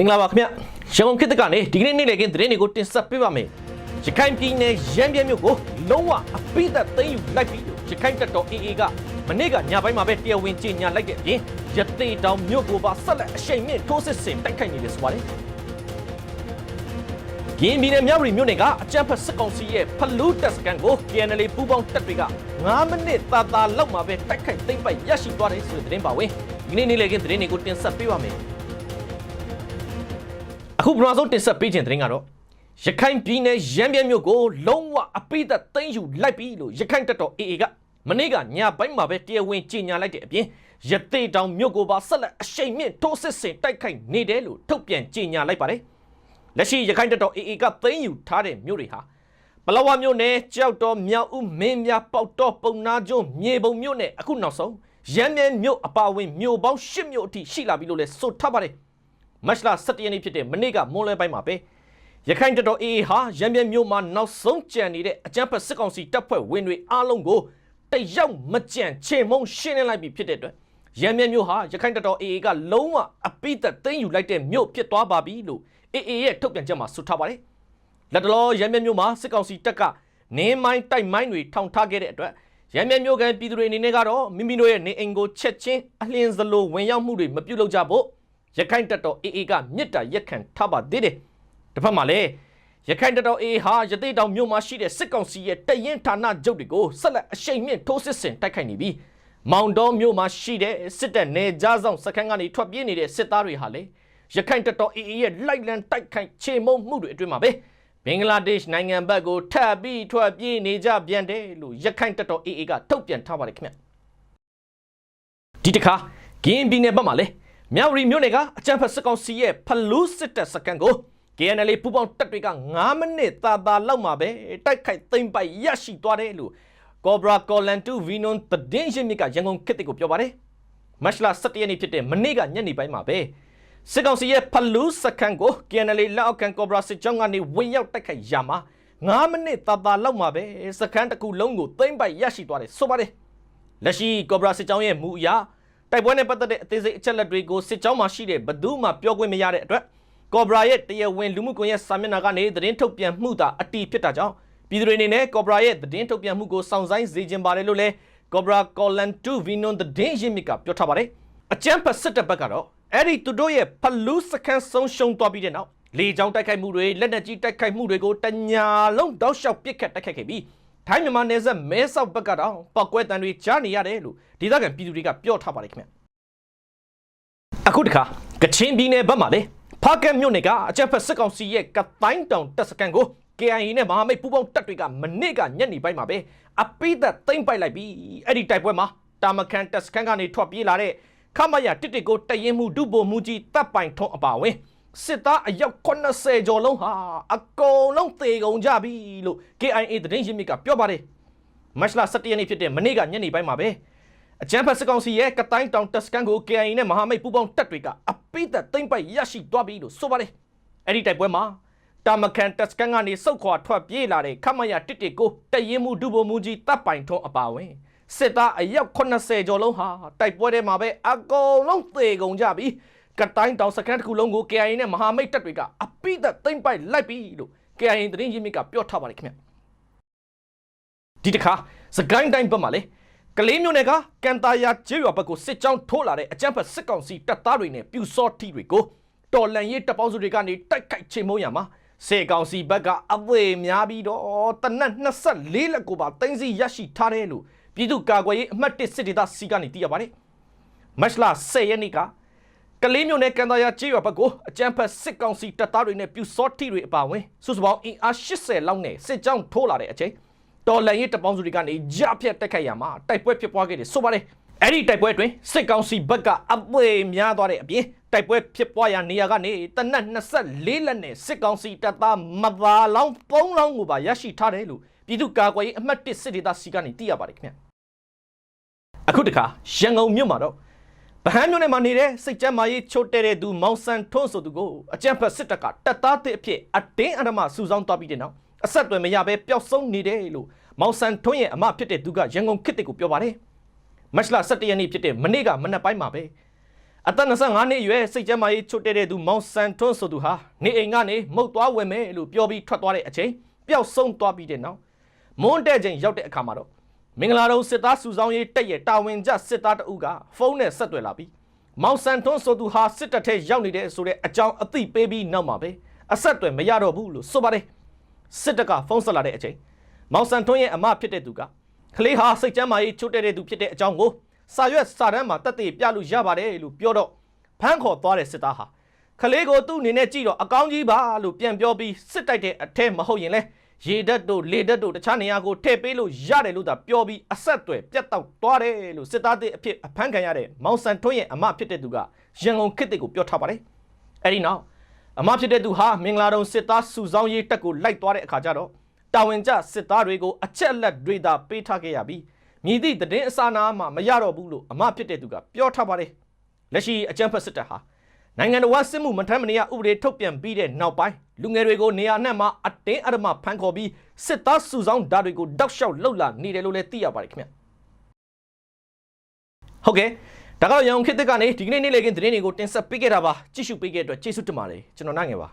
မင်္ဂလာပါခင်ဗျရန်ကုန်ခေတ်သစ်ကနေဒီကနေ့နေ့လည်ခင်းသတင်းတွေကိုတင်ဆက်ပေးပါမယ်ရခိုင်ပြည်နယ်ရမ်းပြဲမြို့ကိုလုံးဝအပိသက်သိမ်းယူလိုက်ပြီလို့ရခိုင်တပ်တော် AA ကမနေ့ကညပိုင်းမှာပဲတရားဝင်ကြေညာလိုက်တဲ့အပြင်ရသေးတောင်မြို့ကိုပါဆက်လက်အရှိန်မြင့်ထိုးစစ်ဆင်တိုက်ခိုက်နေတယ်ဆိုပါတယ်ကင်းပြည်နယ်မြဝတီမြို့နယ်ကအကြမ်းဖက်စစ်ကောင်စီရဲ့ဖလူးတက်စကန်ကို KNL ပူးပေါင်းတပ်တွေက9မိနစ်တာတာလောက်မှာပဲတိုက်ခိုက်သိမ်းပိုက်ရရှိသွားတယ်ဆိုတဲ့သတင်းပါဝင်ဒီနေ့နေ့လည်ခင်းသတင်းတွေကိုတင်ဆက်ပေးပါမယ် အခုပထမဆုံးတင်ဆက်ပေးခြင်းသတင်းကတော့ရခိုင်ပြည်နယ်ရမ်းပြဲမြို့ကိုလုံးဝအပိသက်သိမ်းယူလိုက်ပြီလို့ရခိုင်တပ်တော် AA ကမနေ့ကညပိုင်းမှာပဲတရားဝင်ကြေညာလိုက်တဲ့အပြင်ရသေးတောင်မြို့ကိုပါဆက်လက်အရှိန်မြင့်ထိုးစစ်ဆင်တိုက်ခိုက်နေတယ်လို့ထုတ်ပြန်ကြေညာလိုက်ပါတယ်လက်ရှိရခိုင်တပ်တော် AA ကသိမ်းယူထားတဲ့မြို့တွေဟာပလောဝမြို့နယ်ကြောက်တော်မြောက်ဦးမင်းများပေါက်တော်ပုံနာကျွန်းမြေပုံမြို့နယ်အခုနောက်ဆုံးရမ်းမြဲမြို့အပါအဝင်မြို့ပေါင်း၈မြို့အထိရှိလာပြီလို့လည်းဆိုထားပါတယ် မတ်လ17ရက်နေ့ဖြစ်တဲ့မနေ့ကမွန်းလွဲပိုင်းမှာပဲရခိုင်တပ်တော် AA ဟာရန်ပြမြို့မှာနောက်ဆုံးကြံနေတဲ့အကြမ်းဖက်စစ်ကောင်စီတပ်ဖွဲ့ဝင်တွေအားလုံးကိုတရောက်မကြံချေမုံရှင်းလင်းလိုက်ပြီဖြစ်တဲ့အတွက်ရန်ပြမြို့ဟာရခိုင်တပ်တော် AA ကလုံးဝအပိသက်သိမ်းယူလိုက်တဲ့မြို့ဖြစ်သွားပါပြီလို့ AA ရဲ့ထုတ်ပြန်ချက်မှာဆိုထားပါတယ်လက်တလောရန်ပြမြို့မှာစစ်ကောင်စီတပ်ကနေမိုင်းတိုက်မိုင်းတွေထောင်ထားခဲ့တဲ့အတွက်ရန်ပြမြို့ကန်ပြည်သူတွေအနေနဲ့ကတော့မိမိတို့ရဲ့နေအိမ်ကိုချက်ချင်းအလင်းစလိုဝင်ရောက်မှုတွေမပြုလုပ်ကြဖို့ ရခိုင်တပ်တော် AA ကမြစ်တာရက်ခံထားပါသေးတယ်။တစ်ဖက်မှာလည်းရခိုင်တပ်တော် AA ဟာရသေးတောင်မြို့မှာရှိတဲ့စစ်ကောင်စီရဲ့တရင်ဌာနချုပ်တွေကိုဆက်လက်အရှိန်မြင့်ထိုးစစ်ဆင်တိုက်ခိုက်နေပြီးမောင်တော်မြို့မှာရှိတဲ့စစ်တပ်နေကြားဆောင်စခန်းကနေထွက်ပြေးနေတဲ့စစ်သားတွေဟာလည်းရခိုင်တပ်တော် AA ရဲ့လိုက်လံတိုက်ခိုက်ချေမှုန်းမှုတွေအတွင်းမှာပဲဘင်္ဂလားဒေ့ရှ်နိုင်ငံဘက်ကိုထပ်ပြီးထွက်ပြေးနေကြပြန်တယ်လို့ရခိုင်တပ်တော် AA ကထုတ်ပြန်ထားပါတယ်ခင်ဗျ။ဒီတစ်ခါဂင်းပြည်နယ်ဘက်မှာလည်း မြောက်ရီမြို့နယ်ကအကြံဖက်စစ်ကောင်စီရဲ့ဖလူးစစ်တပ်စကန်ကို KNL ပူပေါင်းတပ်တွေက9မိနစ်သာသာလောက်မှာပဲတိုက်ခိုက်သိမ်းပိုက်ရရှိသွားတယ်လို့ Cobra Collan 2 Venom သတင်းရင်းမြစ်ကရန်ကုန်ခေတ်တစ်ကိုပြောပါတယ်မတ်လ17ရက်နေ့ဖြစ်တဲ့မနေ့ကညနေပိုင်းမှာပဲစစ်ကောင်စီရဲ့ဖလူးစကန်ကို KNL လက်အောက်ခံ Cobra စစ်ကြောင်းကနေဝင်ရောက်တိုက်ခိုက်ရမှာ9မိနစ်သာသာလောက်မှာပဲစကန်တစ်ခုလုံးကိုသိမ်းပိုက်ရရှိသွားတယ်ဆိုပါတယ်လက်ရှိ Cobra စစ်ကြောင်းရဲ့မူအရာ တိုက်ပွဲနဲ့ပတ်သက်တဲ့အသေးစိတ်အချက်လက်တွေကိုစစ်ကြောင်းမှာရှိတဲ့ဘသူမှပြောခွင့်မရတဲ့အတွက်ကော်ဘရာရဲ့တရားဝင်လူမှုကွန်ရက်စာမျက်နှာကနေသတင်းထုတ်ပြန်မှုသာအတီးဖြစ်တာကြောင့်ပြည်သူတွေအနေနဲ့ကော်ဘရာရဲ့သတင်းထုတ်ပြန်မှုကိုစောင့်ဆိုင်းစေခြင်းပါတယ်လို့လည်းကော်ဘရာကော်လန်2 Vinon သတင်းရင်းမြစ်ကပြောထားပါတယ်အကြမ်းဖက်စစ်တပ်ဘက်ကတော့အဲ့ဒီသူတို့ရဲ့ဖလူးစခန်းဆုံးရှုံးသွားပြီးတဲ့နောက်လေကြောင်းတိုက်ခိုက်မှုတွေလက်နက်ကြီးတိုက်ခိုက်မှုတွေကိုတညာလုံးတောက်လျှောက်ပစ်ခတ်တိုက်ခိုက်ခဲ့ပြီး ထိုင်းမြန်မာနယ်စပ်မဲဆောက်ဘက်ကတော့ပောက်ကွဲတံတွေကြားနေရတယ်လို့ဒေသခံပြည်သူတွေကပြောထားပါတယ်ခင်ဗျအခုတခါကချင်ပြည်နယ်ဘက်မှာလေဖားကတ်မြို့နယ်ကအကြမ်းဖက်စစ်ကောင်စီရဲ့ကတိုင်းတောင်တပ်စခန်းကို KIA နဲ့မဟာမိတ်ပူးပေါင်းတပ်တွေကမနေ့ကညနေပိုင်းမှာပဲအပိသက်သိမ့်ပိုက်လိုက်ပြီးအဲ့ဒီတိုက်ပွဲမှာတာမခန်တပ်စခန်းကနေထွက်ပြေးလာတဲ့ခမရတစ်တစ်ကိုတရင်မှုဒုဗိုလ်မှုကြီးတပ်ပိုင်ထုံးအပါဝင် စစ်သားအယောက်80ကျော်လုံးဟာအကုန်လုံးသေကုန်ကြပြီလို့ KIA သတင်းရင်းမြစ်ကပြောပါတယ်မတ်လ17ရက်နေ့ဖြစ်တဲ့မနေ့ကညနေပိုင်းမှာပဲအကြမ်းဖက်စစ်ကောင်စီရဲ့ကတိုင်းတောင်တပ်စခန်းကို KIA နဲ့မဟာမိတ်ပူးပေါင်းတပ်တွေကအပိသက်သိမ့်ပိုက်ရရှိသွားပြီလို့ဆိုပါတယ်အဲ့ဒီတိုက်ပွဲမှာတာမကန်တပ်စခန်းကနေစုတ်ခွာထွက်ပြေးလာတဲ့ခမရတစ်တစ်ကိုတရင်မှုဒုဗိုလ်မှုကြီးတပ်ပိုင်ထုံးအပါဝင်စစ်သားအယောက်80ကျော်လုံးဟာတိုက်ပွဲထဲမှာပဲအကုန်လုံးသေကုန်ကြပြီ ကတိုင်းတောင်စခန်းတစ်ခုလုံးကို KIA နဲ့မဟာမိတ်တပ်တွေကအပိသက်သိမ့်ပိုက်လိုက်ပြီလို့ KIA သတင်းရင်းမြစ်ကပြောထားပါတယ်ခင်ဗျဒီတစ်ခါစကိုင်းတိုင်းဘက်မှာလေကလေးမျိုးနယ်ကကန်တာယာကျေးရွာဘက်ကိုစစ်ကြောင်းထိုးလာတဲ့အကြမ်းဖက်စစ်ကောင်စီတပ်သားတွေနဲ့ပြူစောထီတွေကိုတော်လန်ရေးတပ်ပေါင်းစုတွေကနေတိုက်ခိုက်ချေမှုန်းရမှာစေကောင်စီဘက်ကအဝေများပြီးတော့တနက်24လက်ကိုပါတင်းစီရရှိထားတယ်လို့ပြည်သူ့ကာကွယ်ရေးအမှတ်1စစ်ဒေသစီကနေသိရပါတယ်မတ်လ10ရက်နေ့က ကလေးမျိုးနဲ့ကန်တာယာကျေးရွာဘက်ကိုအကြမ်းဖက်စစ်ကောင်စီတပ်သားတွေနဲ့ပြူစောထီတွေအပါအဝင်စုစုပေါင်းအင်အား80လောက်နဲ့စစ်ကြောင်းထိုးလာတဲ့အချိန်တော်လန်ရေးတပ်ပေါင်းစုတွေကနေကြဖြတ်တက်ခိုက်ရမှာတိုက်ပွဲဖြစ်ပွားခဲ့တယ်ဆိုပါတယ်အဲ့ဒီတိုက်ပွဲအတွင်းစစ်ကောင်စီဘက်ကအပွေများသွားတဲ့အပြင်တိုက်ပွဲဖြစ်ပွားရာနေရာကနေတနက်24လက်နဲ့စစ်ကောင်စီတပ်သားမသာလောင်း3လောင်းကိုပါရရှိထားတယ်လို့ပြည်သူ့ကာကွယ်ရေးအမှတ်1စစ်ဒေသစီကနေသိရပါတယ်ခင်ဗျအခုတခါရန်ကုန်မြို့မှာတော့ ဗဟန်းမြို့နယ်မှာနေတဲ့စိတ်ကြမ်းမာရေးချိုးတဲ့တဲ့သူမောင်ဆန်ထွန်းဆိုသူကိုအကြံဖက်စစ်တပ်ကတပ်သားသစ်အဖြစ်အတင်းအဓမ္မစုဆောင်းသွားပြီးတဲ့နောက်အဆက်အသွယ်မရဘဲပျောက်ဆုံးနေတယ်လို့မောင်ဆန်ထွန်းရဲ့အမဖြစ်တဲ့သူကရန်ကုန်ခေတ်တစ်ကိုပြောပါတယ်မတ်လ17ရက်နေ့ဖြစ်တဲ့မနေ့ကမနက်ပိုင်းမှာပဲအသက်25နှစ်အရွယ်စိတ်ကျမ်းမာရေးချွတ်တဲ့တဲ့သူမောင်စန်ထွန်းဆိုသူဟာနေအိမ်ကနေမုတ်သွားဝင်မယ်လို့ပြောပြီးထွက်သွားတဲ့အချိန်ပျောက်ဆုံးသွားပြီးတဲ့နောက်မွန်းတဲ့ချိန်ရောက်တဲ့အခါမှာတော့ မင်္ဂလာတုံးစစ်သားစုဆောင်ရေးတက်ရဲ့တာဝန်ကျစစ်သားတအုပ်ကဖုန်းနဲ့ဆက်သွယ်လာပြီးမောင်စန်ထွန်းဆိုသူဟာစစ်တပ်ထဲရောက်နေတဲ့ဆိုတဲ့အကြောင်းအသိပေးပြီးနောက်မှာပဲအဆက်အသွယ်မရတော့ဘူးလို့ဆိုပါတယ်စစ်တပ်ကဖုန်းဆက်လာတဲ့အချိန်မောင်စန်ထွန်းရဲ့အမဖြစ်တဲ့သူကကလေးဟာစိတ်ကျမ်းမာရေးချွတ်တဲ့တဲ့သူဖြစ်တဲ့အကြောင်းကိုစာရွက်စာတမ်းမှာတက်သေးပြလို့ရပါတယ်လို့ပြောတော့ဖမ်းခေါ်သွားတဲ့စစ်သားဟာကလေးကိုသူ့အနေနဲ့ကြည့်တော့အကောင်းကြီးပါလို့ပြန်ပြောပြီးစစ်တိုက်တဲ့အထက်မဟုတ်ရင်လဲ ရေဓာတ်တို့လေဓာတ်တို့တခြားနေရာကိုထည့်ပေးလို့ရတယ်လို့သာပြောပြီးအဆက်အသွယ်ပြတ်တောက်သွားတယ်လို့စစ်သားတဲ့အဖြစ်အဖမ်းခံရတဲ့မောင်စန်ထွန်းရဲ့အမဖြစ်တဲ့သူကရန်ကုန်ခေတ်ကိုပြောထားပါတယ်အဲ့ဒီနောက်အမဖြစ်တဲ့သူဟာမင်္ဂလာတုံစစ်သားစုဆောင်ရေးတက်ကိုလိုက်သွားတဲ့အခါကျတော့တာဝန်ကျစစ်သားတွေကိုအချက်အလက်တွေသာပေးထားခဲ့ရပြီးမြည်သည့်သတင်းအစာနာမှမရတော့ဘူးလို့အမဖြစ်တဲ့သူကပြောထားပါတယ်လက်ရှိအကြံဖက်စစ်တပ်ဟာ နိုင်ငံတော်စစ်မှုမထမ်းမနေရဥပဒေထုတ်ပြန်ပြီးတဲ့နောက်ပိုင်းလူငယ်တွေကိုနေရာနဲ့မှာအတင်းအဓမ္မဖမ်းခေါ်ပြီးစစ်သားစုဆောင်ဓာတ်တွေကိုတောက်လျှောက်လှုပ်လာနေတယ်လို့လည်းသိရပါတယ်ခင်ဗျဟုတ်ကဲ့ဒါကတော့ရန်ကုန်ခေတ်သစ်ကနေဒီကနေ့နေ့လည်ခင်းသတင်းတွေကိုတင်ဆက်ပေးခဲ့တာပါကြည့်ရှုပေးခဲ့တဲ့အတွက်ကျေးဇူးတင်ပါတယ်ကျွန်တော်နိုင်ငယ်ပါ